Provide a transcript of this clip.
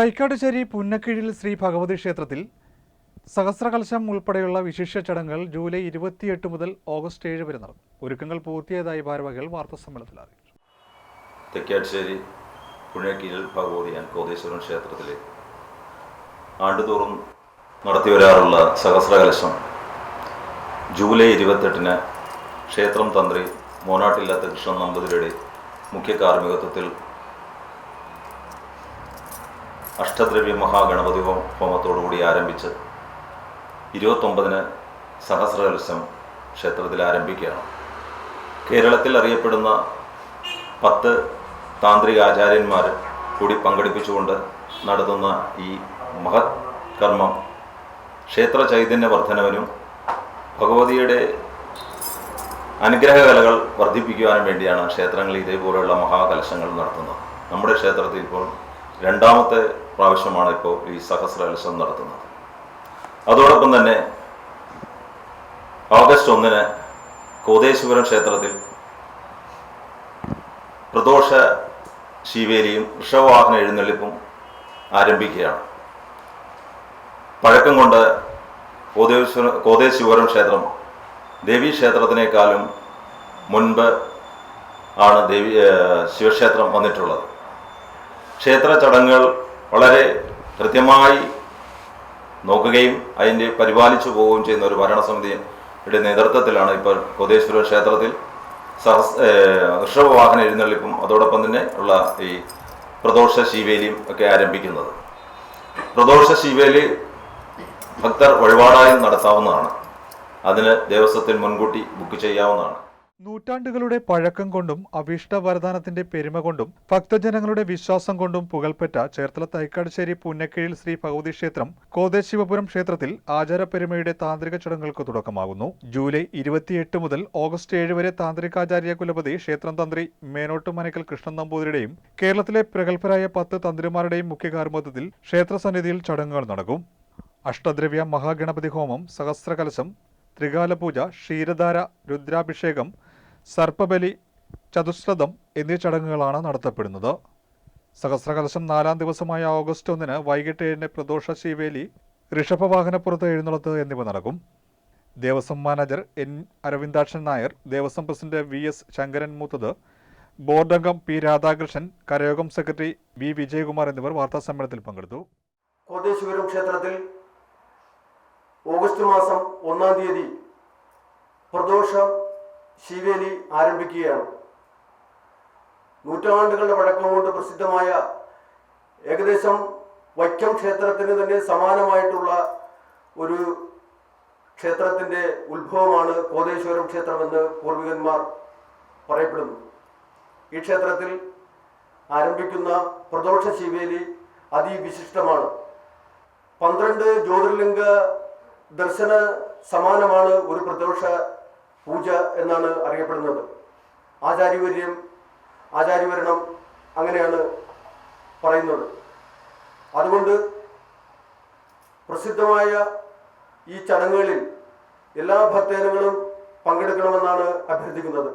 തൈക്കാട്ടുശ്ശേരി പുന്നക്കീഴിൽ ശ്രീ ഭഗവതി ക്ഷേത്രത്തിൽ സഹസ്രകലശം ഉൾപ്പെടെയുള്ള വിശേഷ ചടങ്ങുകൾ ജൂലൈ ഇരുപത്തിയെട്ട് മുതൽ ഓഗസ്റ്റ് ഏഴ് വരെ നടന്നു ഒരുക്കങ്ങൾ പൂർത്തിയായതായി ഭാരവാഹികൾ വാർത്താസമ്മേളനത്തിൽ അറിയിച്ചു തെക്കാട്ടുശ്ശേരി പുഴക്കീഴിൽ ഭഗവതി കോതീശ്വരൻ ക്ഷേത്രത്തിലെ ആണ്ടുതോറും നടത്തി വരാറുള്ള സഹസ്രകലശം ജൂലൈ ഇരുപത്തെട്ടിന് ക്ഷേത്രം തന്ത്രി മോനാട്ടില്ലാത്ത കൃഷ്ണൻ നമ്പൂതിരിയുടെ മുഖ്യ കാർമ്മികത്വത്തിൽ അഷ്ടദ്രവ്യ മഹാഗണപതി ഹോം ഹോമത്തോടുകൂടി ആരംഭിച്ച് ഇരുപത്തൊമ്പതിന് സഹസ്രകലശം ക്ഷേത്രത്തിൽ ആരംഭിക്കുകയാണ്. കേരളത്തിൽ അറിയപ്പെടുന്ന പത്ത് താന്ത്രിക ആചാര്യന്മാർ കൂടി പങ്കെടുപ്പിച്ചുകൊണ്ട് നടത്തുന്ന ഈ മഹത് കർമ്മം ക്ഷേത്ര ചൈതന്യ വർധനവിനും ഭഗവതിയുടെ അനുഗ്രഹകലകൾ വർദ്ധിപ്പിക്കുവാനും വേണ്ടിയാണ് ക്ഷേത്രങ്ങളിൽ ഇതേപോലെയുള്ള മഹാകലശങ്ങൾ നടത്തുന്നത്. നമ്മുടെ ക്ഷേത്രത്തിൽ ഇപ്പോൾ രണ്ടാമത്തെ പ്രാവശ്യമാണ് ഇപ്പോൾ ഈ സഹസ്രകലശം നടത്തുന്നത്. അതോടൊപ്പം തന്നെ ഓഗസ്റ്റ് ഒന്നിന് കോതേശ്വരം ക്ഷേത്രത്തിൽ പ്രദോഷ ശിവേലിയും ഋഷവാഹന എഴുന്നള്ളിപ്പും ആരംഭിക്കുകയാണ്. പഴക്കം കൊണ്ട് കോതേശ്വര കോതേശ്വരം ക്ഷേത്രം ദേവീ ക്ഷേത്രത്തിനേക്കാളും മുൻപ് ആണ് ദേവി ശിവക്ഷേത്രം വന്നിട്ടുള്ളത്. ക്ഷേത്ര ചടങ്ങുകൾ വളരെ കൃത്യമായി നോക്കുകയും അതിന്റെ പരിപാലിച്ചു പോവുകയും ചെയ്യുന്ന ഒരു ഭരണസമിതിയുടെ നേതൃത്വത്തിലാണ് ഇപ്പോൾ കോതേശ്വര ക്ഷേത്രത്തിൽ സഹസ് ഋഷഭ ഋഷഭവാഹന എഴുന്നള്ളിപ്പും അതോടൊപ്പം തന്നെ ഉള്ള ഈ പ്രദോഷ ശിവേലിയും ഒക്കെ ആരംഭിക്കുന്നത്. പ്രദോഷ ശിവേലി ഭക്തർ വഴിപാടായും നടത്താവുന്നതാണ്. അതിന് ദേവസ്വത്തിൽ മുൻകൂട്ടി ബുക്ക് ചെയ്യാവുന്നതാണ്. നൂറ്റാണ്ടുകളുടെ പഴക്കം കൊണ്ടും അഭീഷ്ട വരദാനത്തിന്റെ പെരുമ കൊണ്ടും ഭക്തജനങ്ങളുടെ വിശ്വാസം കൊണ്ടും പുകൾപ്പെട്ട ചേർത്തല തൈക്കാടുശ്ശേരി പുന്നക്കീഴിൽ ശ്രീ ഭഗവതി ക്ഷേത്രം കോതേശിവപുരം ക്ഷേത്രത്തിൽ ആചാരപ്പെരുമയുടെ താന്ത്രിക ചടങ്ങുകൾക്ക് തുടക്കമാകുന്നു. ജൂലൈ ഇരുപത്തിയെട്ട് മുതൽ ഓഗസ്റ്റ് ഏഴ് വരെ താന്ത്രികാചാര്യ കുലപതി ക്ഷേത്രം തന്ത്രി മേനോട്ട് മനക്കൽ കൃഷ്ണൻ നമ്പൂതിരിയുടെയും കേരളത്തിലെ പ്രഗത്ഭരായ പത്ത് തന്ത്രിമാരുടെയും മുഖ്യ കാർമ്മത്തിൽ ക്ഷേത്രസന്നിധിയിൽ ചടങ്ങുകൾ നടക്കും. അഷ്ടദ്രവ്യ മഹാഗണപതി ഹോമം സഹസ്രകലശം ത്രികാലപൂജ ക്ഷീരധാര രുദ്രാഭിഷേകം സർപ്പബലി ചതുശ്രതം എന്നീ ചടങ്ങുകളാണ് നടത്തപ്പെടുന്നത്. സഹസ്രകലശം നാലാം ദിവസമായ ഓഗസ്റ്റ് ഒന്നിന് വൈകിട്ട് ഏഴിന് പ്രദോഷ ശിവേലി ഋഷഭവാഹനപ്പുറത്ത് എഴുന്നള്ളത്ത് എന്നിവ നടക്കും. Devaswom manager N. Aravindakshan Nair Devaswom president V. S. Sankaran Moothathu board അംഗം P. Radhakrishnan Karayogam secretary V. Vijayakumar എന്നിവർ വാർത്താ സമ്മേളനത്തിൽ പങ്കെടുത്തു. കോട്ടേശ്വരം ക്ഷേത്രത്തിൽ ഓഗസ്റ്റ് മാസം ഒന്നാം തീയതി പ്രദോഷ ശിവേലി ആരംഭിക്കുകയാണ്. നൂറ്റാണ്ടുകളുടെ പഴക്കം കൊണ്ട് പ്രസിദ്ധമായ ഏകദേശം വൈക്കം ക്ഷേത്രത്തിന് തന്നെ സമാനമായിട്ടുള്ള ഒരു ക്ഷേത്രത്തിന്റെ ഉത്ഭവമാണ് കോതേശ്വരം ക്ഷേത്രമെന്ന് പൂർവികന്മാർ പറയപ്പെടുന്നു. ഈ ക്ഷേത്രത്തിൽ ആരംഭിക്കുന്ന പ്രദോഷ ശിവേലി അതിവിശിഷ്ടമാണ്. പന്ത്രണ്ട് ജ്യോതിർലിംഗ ദർശന സമാനമാണ് ഒരു പ്രദോഷ പൂജ എന്നാണ് അറിയപ്പെടുന്നത്. ആചാര്യവര്യം ആചാര്യവരണം അങ്ങനെയാണ് പറയുന്നത്. അതുകൊണ്ട് പ്രസിദ്ധമായ ഈ ചടങ്ങുകളിൽ എല്ലാ ഭക്തജനങ്ങളും പങ്കെടുക്കണമെന്നാണ് അഭ്യർത്ഥിക്കുന്നത്.